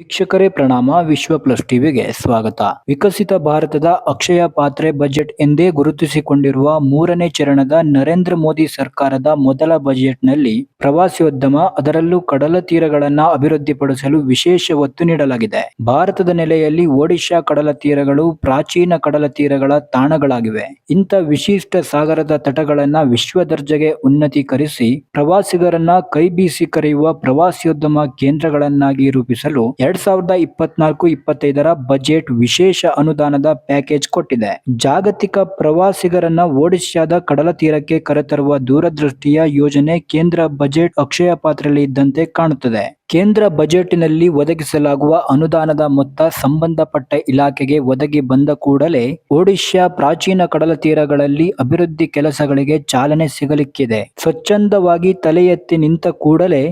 ವೀಕ್ಷಕರೇ ಪ್ರಣಾಮ, ವಿಶ್ವ ಪ್ಲಸ್ ಟಿವಿಗೆ ಸ್ವಾಗತ. ವಿಕಸಿತ ಭಾರತದ ಅಕ್ಷಯ ಪಾತ್ರೆ ಬಜೆಟ್ ಎಂದೇ ಗುರುತಿಸಿಕೊಂಡಿರುವ ಮೂರನೇ ಚರಣದ ನರೇಂದ್ರ ಮೋದಿ ಸರ್ಕಾರದ ಮೊದಲ ಬಜೆಟ್ನಲ್ಲಿ ಪ್ರವಾಸೋದ್ಯಮ, ಅದರಲ್ಲೂ ಕಡಲ ತೀರಗಳನ್ನ ಅಭಿವೃದ್ಧಿಪಡಿಸಲು ವಿಶೇಷ ಒತ್ತು ನೀಡಲಾಗಿದೆ. ಭಾರತದ ನೆಲೆಯಲ್ಲಿ ಒಡಿಶಾ ಕಡಲ ತೀರಗಳು ಪ್ರಾಚೀನ ಕಡಲ ತೀರಗಳ ತಾಣಗಳಾಗಿವೆ. ಇಂಥ ವಿಶಿಷ್ಟ ಸಾಗರದ ತಟಗಳನ್ನ ವಿಶ್ವ ದರ್ಜೆಗೆ ಉನ್ನತೀಕರಿಸಿ ಪ್ರವಾಸಿಗರನ್ನ ಕೈಬೀಸಿ ಕರೆಯುವ ಪ್ರವಾಸೋದ್ಯಮ ಕೇಂದ್ರಗಳನ್ನಾಗಿ ರೂಪಿಸಲು ಎರಡ್ ಸಾವಿರದ ಇಪ್ಪತ್ನಾಲ್ಕು, ಇಪ್ಪತ್ತೈದರ ಬಜೆಟ್ ವಿಶೇಷ ಅನುದಾನದ ಪ್ಯಾಕೇಜ್ ಕೊಟ್ಟಿದೆ. ಜಾಗತಿಕ ಪ್ರವಾಸಿಗರನ್ನ ಒಡಿಶಾದ ಕಡಲ ತೀರಕ್ಕೆ ಕರೆತರುವ ದೂರದೃಷ್ಟಿಯ ಯೋಜನೆ ಕೇಂದ್ರ ಬಜೆಟ್ ಅಕ್ಷಯ ಪಾತ್ರದಲ್ಲಿ ಇದ್ದಂತೆ ಕಾಣುತ್ತದೆ. ಕೇಂದ್ರ ಬಜೆಟ್ನಲ್ಲಿ ಒದಗಿಸಲಾಗುವ ಅನುದಾನದ ಮೊತ್ತ ಸಂಬಂಧಪಟ್ಟ ಇಲಾಖೆಗೆ ಒದಗಿ ಬಂದ ಕೂಡಲೇ ಒಡಿಶಾ ಪ್ರಾಚೀನ ಕಡಲ ತೀರಗಳಲ್ಲಿ ಅಭಿವೃದ್ಧಿ ಕೆಲಸಗಳಿಗೆ ಚಾಲನೆ ಸಿಗಲಿಕ್ಕಿದೆ. ಸ್ವಚ್ಛಂದವಾಗಿ ತಲೆ ಎತ್ತಿ ನಿಂತ ಕೂಡಲೇ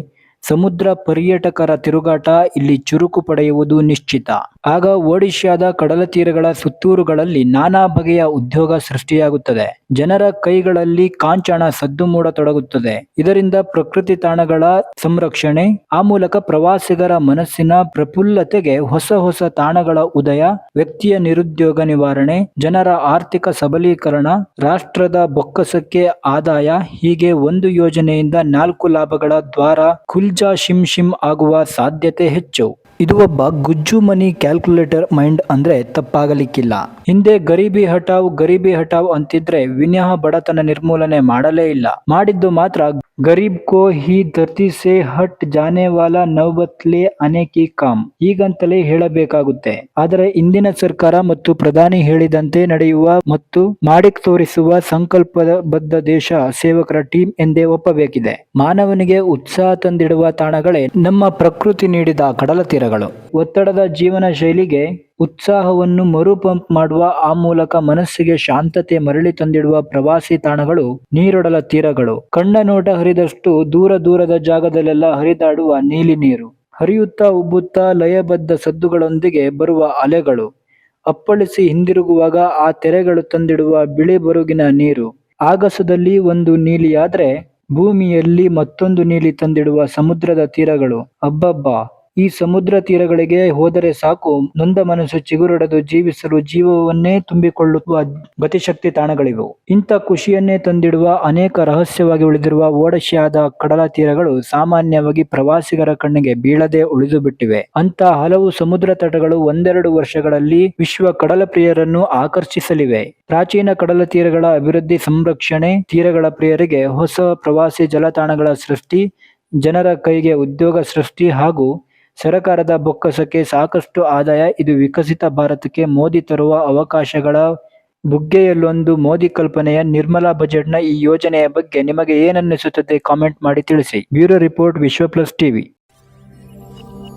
ಸಮುದ್ರ ಪರ್ಯಟಕರ ತಿರುಗಾಟ ಇಲ್ಲಿ ಚುರುಕು ಪಡೆಯುವುದು ನಿಶ್ಚಿತ. ಆಗ ಒಡಿಶಾದ ಕಡಲ ತೀರಗಳ ಸುತ್ತೂರುಗಳಲ್ಲಿ ನಾನಾ ಬಗೆಯ ಉದ್ಯೋಗ ಸೃಷ್ಟಿಯಾಗುತ್ತದೆ. ಜನರ ಕೈಗಳಲ್ಲಿ ಕಾಂಚಣ ಸದ್ದು ಮೂಡತೊಡಗುತ್ತದೆ. ಇದರಿಂದ ಪ್ರಕೃತಿ ತಾಣಗಳ ಸಂರಕ್ಷಣೆ, ಆ ಮೂಲಕ ಪ್ರವಾಸಿಗರ ಮನಸ್ಸಿನ ಪ್ರಫುಲ್ಲತೆಗೆ ಹೊಸ ಹೊಸ ತಾಣಗಳ ಉದಯ, ವ್ಯಕ್ತಿಯ ನಿರುದ್ಯೋಗ ನಿವಾರಣೆ, ಜನರ ಆರ್ಥಿಕ ಸಬಲೀಕರಣ, ರಾಷ್ಟ್ರದ ಬೊಕ್ಕಸಕ್ಕೆ ಆದಾಯ, ಹೀಗೆ ಒಂದು ಯೋಜನೆಯಿಂದ ನಾಲ್ಕು ಲಾಭಗಳ ದ್ವಾರ ಖುಲ್ಜಾ ಶಿಮ್ ಶಿಮ್ ಆಗುವ ಸಾಧ್ಯತೆ ಹೆಚ್ಚು. ಇದು ಒಬ್ಬ ಗುಜ್ಜು ಮನಿ ಕ್ಯಾಲ್ಕುಲೇಟರ್ ಮೈಂಡ್ ಅಂದ್ರೆ ತಪ್ಪಾಗಲಿಕ್ಕಿಲ್ಲ. ಹಿಂದೆ ಗರೀಬಿ ಹಟಾವ್ ಗರೀಬಿ ಹಟಾವ್ ಅಂತಿದ್ರೆ ವಿನಃ ಬಡತನ ನಿರ್ಮೂಲನೆ ಮಾಡಲೇ ಇಲ್ಲ. ಮಾಡಿದ್ದು ಮಾತ್ರ ಗರೀಬ್ ಕೋ ಹಿ ಧರ್ತಿ ಸೆ ಹಟ್ ಜಾನೆ ವಾಲ ನೌಬತ್ಲೆ ಅನೇಕಿ ಕಾಮ್. ಹೀಗಂತಲೇ ಹೇಳಬೇಕಾಗುತ್ತೆ. ಆದರೆ ಇಂದಿನ ಸರ್ಕಾರ ಮತ್ತು ಪ್ರಧಾನಿ ಹೇಳಿದಂತೆ ನಡೆಯುವ ಮತ್ತು ಮಾಡಿಕ್ ತೋರಿಸುವ ಸಂಕಲ್ಪಬದ್ಧ ದೇಶ ಸೇವಕರ ಟೀಮ್ ಎಂದೇ ಒಪ್ಪಬೇಕಿದೆ. ಮಾನವನಿಗೆ ಉತ್ಸಾಹ ತಂದಿಡುವ ತಾಣಗಳೇ ನಮ್ಮ ಪ್ರಕೃತಿ ನೀಡಿದ ಕಡಲ ತೀರಗಳು ಒತ್ತಡದ ಜೀವನ ಶೈಲಿಗೆ ಉತ್ಸಾಹವನ್ನು ಮರುಪಂಪ್ ಮಾಡುವ ಆ ಮೂಲಕ ಮನಸ್ಸಿಗೆ ಶಾಂತತೆ ಮರಳಿ ತಂದಿಡುವ ಪ್ರವಾಸಿ ತಾಣಗಳು ನೀರೊಡಲ ತೀರಗಳು. ಕಣ್ಣ ನೋಟ ಹರಿದಷ್ಟು ದೂರ ದೂರದ ಜಾಗದಲ್ಲೆಲ್ಲ ಹರಿದಾಡುವ ನೀಲಿ ನೀರು. ಹರಿಯುತ್ತಾ ಉಬ್ಬುತ್ತಾ ಲಯಬದ್ಧ ಸದ್ದುಗಳೊಂದಿಗೆ ಬರುವ ಅಲೆಗಳು. ಅಪ್ಪಳಿಸಿ ಹಿಂದಿರುಗುವಾಗ ಆ ತೆರೆಗಳು ತಂದಿಡುವ ಬಿಳಿ ಬರುಗಿನ ನೀರು. ಆಗಸದಲ್ಲಿ ಒಂದು ನೀಲಿಯಾದ್ರೆ ಭೂಮಿಯಲ್ಲಿ ಮತ್ತೊಂದು ನೀಲಿ ತಂದಿಡುವ ಸಮುದ್ರದ ತೀರಗಳು. ಅಬ್ಬಬ್ಬಾ! ಈ ಸಮುದ್ರ ತೀರಗಳಿಗೆ ಹೋದರೆ ಸಾಕು. ನೊಂದ ಮನಸ್ಸು ಚಿಗುರೊಡೆದು ಜೀವಿಸಲು ಜೀವವನ್ನೇ ತುಂಬಿಕೊಳ್ಳುವ ಗತಿಶಕ್ತಿ ತಾಣಗಳಿವು. ಇಂಥ ಖುಷಿಯನ್ನೇ ತಂದಿಡುವ ಅನೇಕ ರಹಸ್ಯವಾಗಿ ಉಳಿದಿರುವ ಓಡಶಿಯಾದ ಕಡಲ ತೀರಗಳು ಸಾಮಾನ್ಯವಾಗಿ ಪ್ರವಾಸಿಗರ ಕಣ್ಣಿಗೆ ಬೀಳದೆ ಉಳಿದು ಬಿಟ್ಟಿವೆ ಅಂತ ಹಲವು ಸಮುದ್ರ ತಟಗಳು ಒಂದೆರಡು ವರ್ಷಗಳಲ್ಲಿ ವಿಶ್ವ ಕಡಲ ಪ್ರಿಯರನ್ನು ಆಕರ್ಷಿಸಲಿವೆ. ಪ್ರಾಚೀನ ಕಡಲ ತೀರಗಳ ಅಭಿವೃದ್ಧಿ ಸಂರಕ್ಷಣೆ, ತೀರಗಳ ಪ್ರಿಯರಿಗೆ ಹೊಸ ಪ್ರವಾಸಿ ಜಲತಾಣಗಳ ಸೃಷ್ಟಿ, ಜನರ ಕೈಗೆ ಉದ್ಯೋಗ ಸೃಷ್ಟಿ ಹಾಗೂ ಸರಕಾರದ ಬೊಕ್ಕಸಕ್ಕೆ ಸಾಕಷ್ಟು ಆದಾಯ. ಇದು ವಿಕಸಿತ ಭಾರತಕ್ಕೆ ಮೋದಿ ತರುವ ಅವಕಾಶಗಳ ಬುಗ್ಗೆಯಲ್ಲೊಂದು ಮೋದಿ ಕಲ್ಪನೆಯ ನಿರ್ಮಲಾ ಬಜೆಟ್ನ ಈ ಯೋಜನೆಯ ಬಗ್ಗೆ ನಿಮಗೆ ಏನನ್ನಿಸುತ್ತದೆ ಕಾಮೆಂಟ್ ಮಾಡಿ ತಿಳಿಸಿ. Bureau report Vishwa plus TV.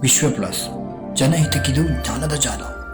Vishwa plus ಜನಹಿತಕ್ಕಿದು ಜ್ಞಾನದ ಜಾಲ.